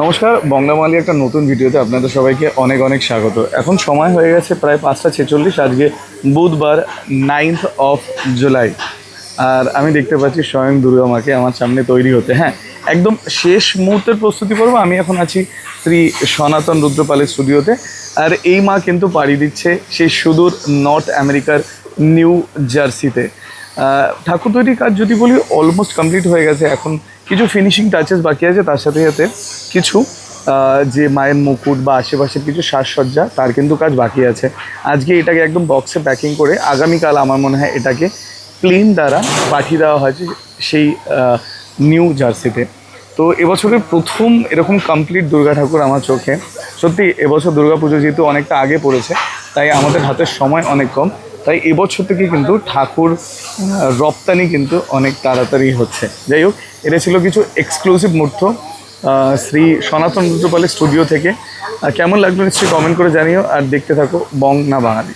নমস্কার বঙ্গামালি একটা নতুন ভিডিওতে আপনাদের সবাইকে অনেক অনেক স্বাগত। এখন সময় হয়ে গেছে প্রায় পাঁচটা ছেচল্লিশ, আজকে বুধবার নাইনথ অফ জুলাই আর আমি দেখতে পাচ্ছি স্বয়ং দুর্গা মাকে আমার সামনে তৈরি হতে। হ্যাঁ একদম শেষ মুহূর্তের প্রস্তুতি পর্ব আমি এখন আছি শ্রী সনাতন রুদ্রপালের স্টুডিওতে। আর এই মা কিন্তু পাড়ি দিচ্ছে সেই সুদূর নর্থ আমেরিকার নিউ জার্সিতে ঠাকুর তৈরির কাজ যদি বলি অলমোস্ট কমপ্লিট হয়ে গেছে। এখন কিছু ফিনিশিং টাচেস বাকি আছে, তার সাথে সাথে কিছু যে মায়ের মুকুট বা আশেপাশের কিছু সাজসজ্জা, তার কিন্তু কাজ বাকি আছে। আজকে এটাকে একদম বক্সে প্যাকিং করে আগামীকাল আমার মনে হয় এটাকে প্লেন দ্বারা পাঠিয়ে দেওয়া হয়েছে সেই নিউ জার্সিতে তো এবছরের প্রথম এরকম কমপ্লিট দুর্গা ঠাকুর আমার চোখে। সত্যি এবছর দুর্গা পুজো যেহেতু অনেকটা আগে পড়েছে, তাই আমাদের হাতের সময় অনেক কম। তাই এবছর থেকে কিন্তু ঠাকুর রপ্তানি কিন্তু অনেক তাড়াতাড়ি হচ্ছে। যাই হোক, এটা ছিল কিছু এক্সক্লুসিভ মুহূর্ত শ্রী সনাতন রুদ্রপালের স্টুডিও থেকে। কেমন লাগল নিশ্চয়ই কমেন্ট করে জানিও, আর দেখতে থাকো বং না বাঙালি।